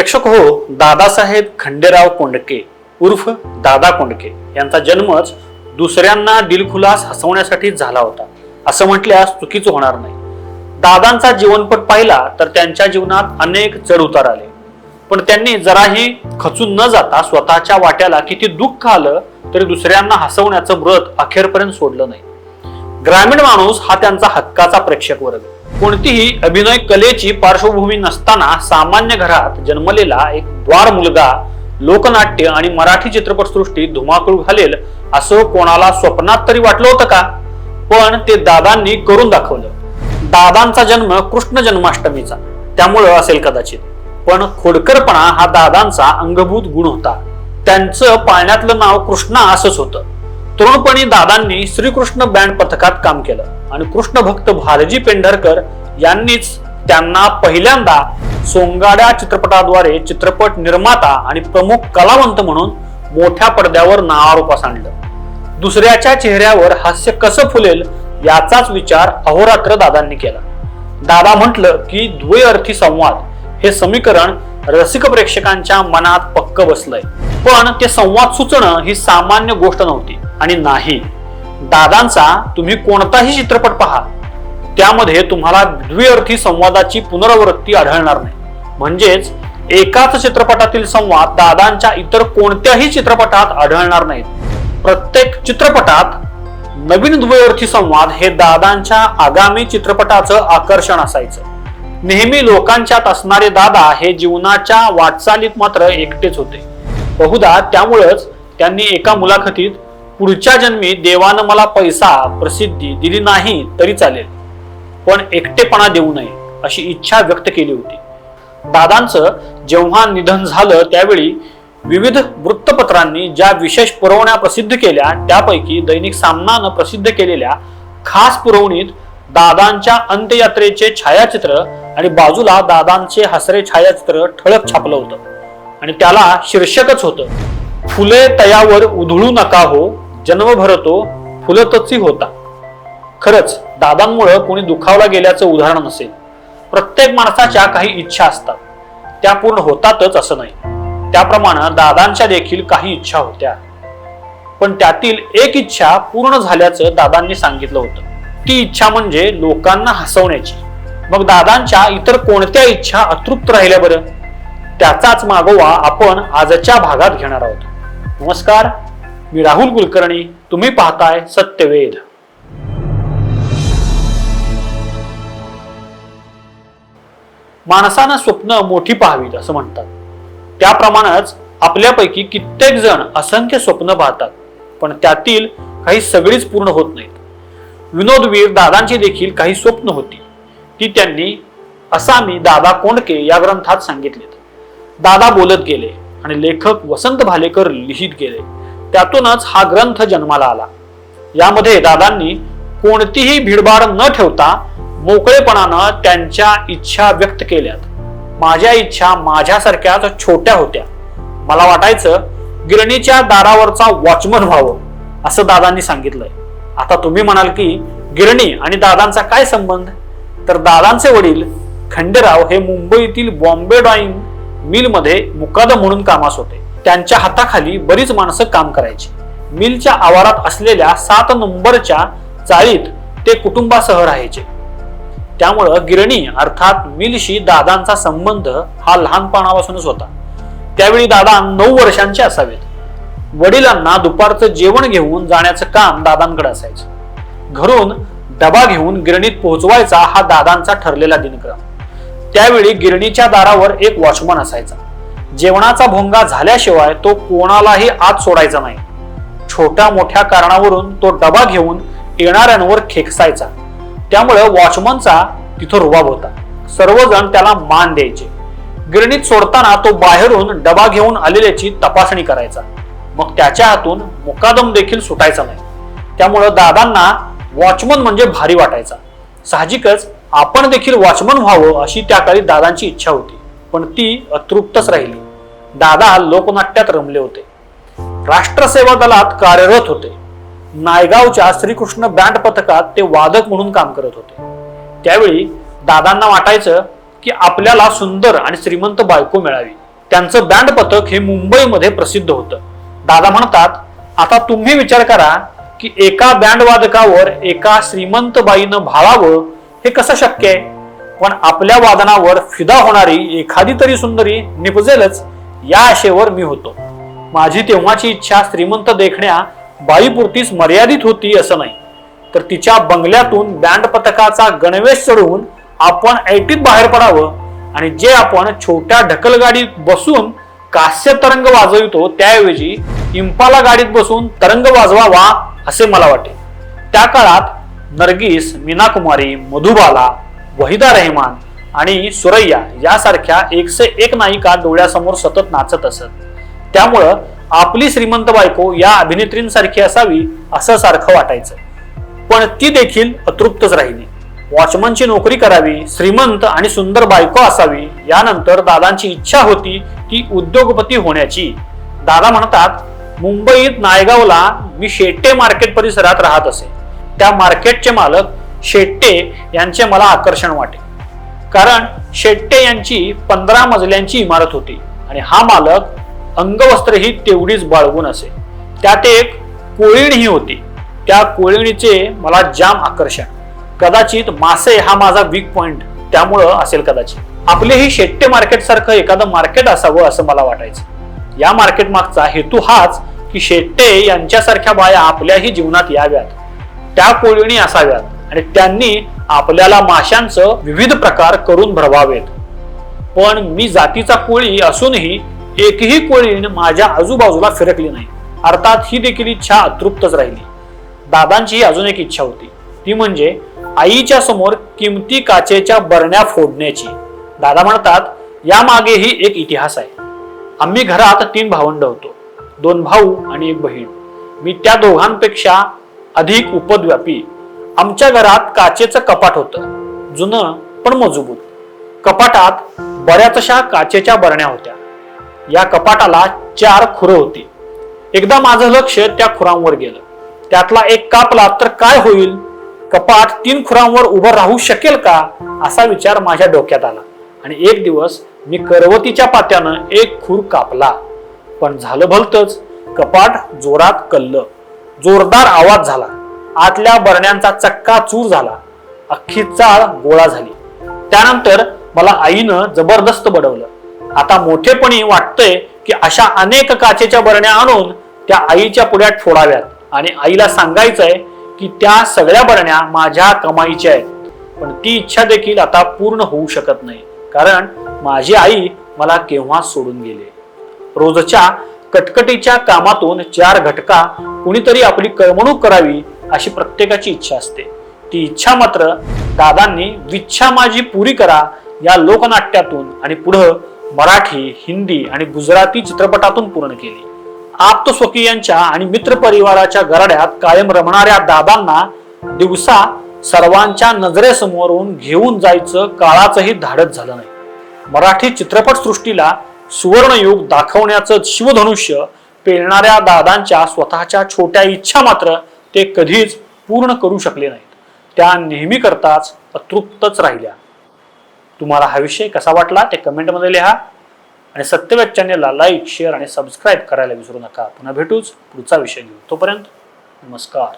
प्रेक्षक हो दादासाहेब खंडेराव कोंडके उर्फ दादा कोंडके यांचा जन्मच दुसऱ्यांना दिलखुलास हसवण्यासाठी झाला होता. असं म्हटल्यास चुकीचं होणार नाही. दादांचा जीवनपट पाहिला तर त्यांच्या जीवनात अनेक चढ उतार आले. पण त्यांनी जराही खचून न जाता स्वतःच्या वाट्याला किती दुःख आलं तरी दुसऱ्यांना हसवण्याचं व्रत अखेरपर्यंत सोडलं नाही. ग्रामीण माणूस हा त्यांचा हक्काचा प्रेक्षक वर्ग. कोणतीही अभिनय कलेची पार्श्वभूमी नसताना सामान्य घरात जन्मलेला एक द्वार मुलगा लोकनाट्य आणि मराठी चित्रपटसृष्टीत धुमाकूळ घालेल असं कोणाला स्वप्नात तरी वाटलं होतं का? पण ते दादांनी करून दाखवलं. दादांचा जन्म कृष्ण जन्माष्टमीचा. त्यामुळं असेल कदाचित. पण खोडकरपणा हा दादांचा अंगभूत गुण होता. त्यांचं पाळण्यातलं नाव कृष्णा असंच होतं. तरुणपणी दादांनी श्रीकृष्ण बँड पथकात काम केलं. आणि कृष्णभक्त भालजी पेंढरकर यांनीच त्यांना पहिल्यांदा सोंगाड्या चित्रपटाद्वारे चित्रपट निर्माता आणि प्रमुख कलावंत म्हणून मोठ्या पडद्यावर नावारूपास आणलं. दुसऱ्याच्या चेहऱ्यावर हास्य कसं फुलेल याचाच विचार अहोरात्र दादांनी केला. दादा म्हटलं की द्वयअर्थी संवाद हे समीकरण रसिक प्रेक्षकांच्या मनात पक्क बसलंय. पण ते संवाद सुचणं ही सामान्य गोष्ट नव्हती आणि नाही. दादांचा तुम्ही कोणताही चित्रपट पहा त्यामध्ये तुम्हाला द्विअर्थी संवादाची पुनरावृत्ती आढळणार नाही. म्हणजेच एकाच चित्रपटातील संवाद दादांच्या इतर कोणत्याही चित्रपटात आढळणार नाहीत. प्रत्येक चित्रपटात नवीन द्वयर्थी संवाद हे दादांच्या आगामी चित्रपटाचं आकर्षण असायचं. नेहमी लोकांच्यात असणारे दादा हे जीवनाच्या वाटचालीत मात्र एकटेच होते. बहुधा त्यामुळंच त्यांनी एका मुलाखतीत पुढच्या जन्मी देवानं मला पैसा प्रसिद्धी दिली नाही तरी चालेल. पण एकटेपणा देऊ नये अशी इच्छा व्यक्त केली होती. दादांचं जेव्हा निधन झालं त्यावेळी विविध वृत्तपत्रांनी ज्या विशेष पुरवण्या प्रसिद्ध केल्या त्यापैकी दैनिक सामनानं प्रसिद्ध केलेल्या खास पुरवणीत दादांच्या अंत्ययात्रेचे छायाचित्र आणि बाजूला दादांचे हसरे छायाचित्र ठळक छापलं होतं. आणि त्याला शीर्षकच होतं फुले तयावर उधळू नका हो जन्म भरतो फुलतची होता. खरंच दादांमुळं कोणी दुखावला गेल्याचं उदाहरण नसेल प्रत्येक माणसाच्या काही इच्छा असतात. त्या पूर्ण होतातच असं नाही. त्याप्रमाणे दादांच्या देखील काही इच्छा होत्या. पण त्यातील एक इच्छा पूर्ण झाल्याचं दादांनी सांगितलं होतं. ती इच्छा म्हणजे लोकांना हसवण्याची. मग दादांच्या इतर कोणत्या इच्छा अतृप्त राहिल्या बरं? त्याचाच मागोवा आपण आजच्या भागात घेणार आहोत. नमस्कार. मी राहुल कुलकर्णी तुम्ही पाहताय सत्यवेद माणसानं स्वप्न मोठी पाहावीत असं म्हणतात. त्याप्रमाणेच आपल्यापैकी कित्येक जण असंख्य स्वप्न पाहतात पण त्यातील काही सगळीच पूर्ण होत नाहीत. विनोदवीर दादांची देखील काही स्वप्न होती. ती त्यांनी असा मी दादा कोंडके या ग्रंथात सांगितलेत. दादा बोलत गेले आणि लेखक वसंत भालेकर लिहित गेले. त्यातूनच हा ग्रंथ जन्माला आला. यामध्ये दादांनी कोणतीही भीडभाड न ठेवता मोकळेपणानं त्यांच्या इच्छा व्यक्त केल्यात. माझ्या इच्छा माझ्यासारख्याच छोट्या होत्या. मला वाटायचं गिरणीच्या दारावरचा वॉचमन व्हावं असं दादांनी सांगितलंय. आता तुम्ही म्हणाल की गिरणी आणि दादांचा काय संबंध? तर दादांचे वडील खंडेराव हे मुंबईतील बॉम्बे डॉईंग मिलमध्ये मुकादम म्हणून कामास होते. त्यांच्या हाताखाली बरीच माणसं काम करायची. मिलच्या आवारात असलेल्या सात नंबरच्या चाळीत ते कुटुंबासह राहायचे. त्यामुळं गिरणी अर्थात मिलशी दादांचा संबंध हा लहानपणापासूनच होता. त्यावेळी दादा नऊ वर्षांचे असावेत. वडिलांना दुपारचं जेवण घेऊन जाण्याचं काम दादांकडे असायचं. घरून डबा घेऊन गिरणीत पोहोचवायचा हा दादांचा ठरलेला दिनक्रम. त्यावेळी गिरणीच्या दारावर एक वॉचमन असायचा. जेवणाचा भोंगा झाल्याशिवाय तो कोणालाही आत सोडायचा नाही. छोट्या मोठ्या कारणावरून तो डबा घेऊन येणाऱ्यांवर खेकसायचा. त्यामुळे वॉचमनचा तिथं रुबाब होता. सर्वजण त्याला मान द्यायचे. गिरणीत सोडताना तो बाहेरून डबा घेऊन आलेल्याची तपासणी करायचा. मग त्याच्या हातून मुकादम देखील सुटायचा नाही. त्यामुळं दादांना वॉचमन म्हणजे भारी वाटायचा. साहजिकच आपण देखील वॉचमन व्हावं अशी त्या काळी दादांची इच्छा होती. पण ती अतृप्तच राहिली. दादा लोकनाट्यात रमले होते. राष्ट्रसेवा दलात कार्यरत होते. नायगावच्या श्रीकृष्ण बँड पथकात ते वादक म्हणून काम करत होते. त्यावेळी दादांना वाटायचं की आपल्याला सुंदर आणि श्रीमंत बायको मिळावी. त्यांचं बँड पथक हे मुंबईमध्ये प्रसिद्ध होतं. दादा म्हणतात आता तुम्ही विचार करा की एका बँड वादकावर एका श्रीमंत बाईनं भाळावं हे कसं शक्य आहे? पण आपल्या वादनावर फिदा होणारी एखादी तरी सुंदरी निपजेलच या आशेवर मी होतो. माझी तेव्हाची इच्छा श्रीमंत देखण्या बाईपुरतीच मर्यादित होती असं नाही. तर तिच्या बंगल्यातून बँड पथकाचा गणवेश चढवून आपण ऐटीत बाहेर पडावं आणि जे आपण छोट्या ढकलगाडीत बसून कास्य तरंग वाजवितो त्याऐवजी इम्पाला गाडीत बसून तरंग वाजवावा असे मला वाटे. त्या काळात नर्गिस मीनाकुमारी मधुबाला वहिदा रेहमान आणि सुरैया यासारख्या एकसे एक नायिका डोळ्यासमोर सतत नाचत असत. त्यामुळं आपली श्रीमंत बायको या अभिनेत्रींसारखी असावी असं सारखं वाटायचं. पण ती देखील अतृप्तच राहिली. वॉचमनची नोकरी करावी श्रीमंत आणि सुंदर बायको असावी यानंतर दादांची इच्छा होती ती उद्योगपती होण्याची. दादा म्हणतात मुंबईत नायगावला मी शेट्टे मार्केट परिसरात राहत असे. त्या मार्केटचे मालक शेट्टे यांचे मला आकर्षण वाटे. कारण शेट्टे यांची पंधरा मजल्यांची इमारत होती आणि हा मालक अंगवस्त्रही तेवढीच बाळगून असे. त्यात एक कोळीणही होती. त्या कोळीणीचे मला जाम आकर्षण. कदाचित मासे हा माझा वीक पॉइंट त्यामुळं असेल कदाचित. आपलेही शेट्टे मार्केट सारखं एखादं मार्केट असावं असं मला वाटायचं. या मार्केट मागचा हेतू हाच की शेट्टे यांच्यासारख्या बाया आपल्याही जीवनात याव्यात. त्या कोळीणी असाव्यात. आणि त्यांनी आपल्याला माशांचं विविध प्रकार करून भरवावेत. पण मी जातीचा कोळी असूनही एकही कोळीण माझ्या आजूबाजूला फिरकली नाही. अर्थात ही देखील इच्छा अतृप्तच राहिली. दादांचीही अजून एक इच्छा होती. ती म्हणजे आईच्या समोर किमती काचेच्या बरण्या फोडण्याची. दादा म्हणतात यामागेही एक इतिहास आहे. आम्ही घरात तीन भावंड होतो. दोन भाऊ आणि एक बहीण. मी त्या दोघांपेक्षा अधिक उपद्व्यापी आमच्या घरात काचेचं कपाट होतं. जुनं पण मजबूत. कपाटात बऱ्याचशा काचेच्या बरण्या होत्या. या कपाटाला चार खुरं होती. एकदा माझं लक्ष त्या खुरांवर गेलं. त्यातला एक कापला तर काय होईल? कपाट तीन खुरांवर उभं राहू शकेल का? असा विचार माझ्या डोक्यात आला. आणि एक दिवस मी करवतीच्या पात्यानं एक खूर कापला. पण झालं भलतच. कपाट जोरात कल्लं. जोरदार आवाज झाला. आतल्या बरण्यांचा चक्का चूर झाला. अख्खी चाळ गोळा झाली. त्यानंतर मला आईनं जबरदस्त बडवलं. आता मोठेपणी वाटतंय की अशा अनेक काचेच्या बरण्या आणून त्या आईच्या पुढ्यात फोडाव्यात आणि आईला सांगायचंय की त्या सगळ्या बरण्या माझ्या कमाईच्या आहेत. पण ती इच्छा देखील आता पूर्ण होऊ शकत नाही. कारण माझी आई मला केव्हा सोडून गेले? रोजच्या कटकटीच्या कामातून चार घटका कुणीतरी आपली करमणूक करावी अशी प्रत्येकाची इच्छा असते. ती इच्छा मात्र दादांनी विच्छा माझी पुरी करा या लोकनाट्यातून आणि पुढं मराठी हिंदी आणि गुजराती चित्रपटातून पूर्ण केली. आप्त स्वकीयांच्या आणि मित्र परिवाराच्या गराड्यात कायम रमणाऱ्या दादांना दिवसा सर्वांच्या नजरेसमोरून घेऊन जायचं काळाचंही धाडत झालं नाही. मराठी चित्रपट सृष्टीला सुवर्णयुग दाखवण्याचं शिवधनुष्य पेलणाऱ्या दादांच्या स्वतःच्या छोट्या इच्छा मात्र ते कधीच पूर्ण करू शकले नाहीत. त्या नेहमी करताच अतृप्तच राहिल्या. तुम्हाला हा विषय कसा वाटला ते कमेंटमध्ये लिहा आणि सत्यवेद चॅनेलला लाईक शेअर आणि सबस्क्राईब करायला विसरू नका. पुन्हा भेटूच पुढचा विषय घेऊ. तोपर्यंत नमस्कार.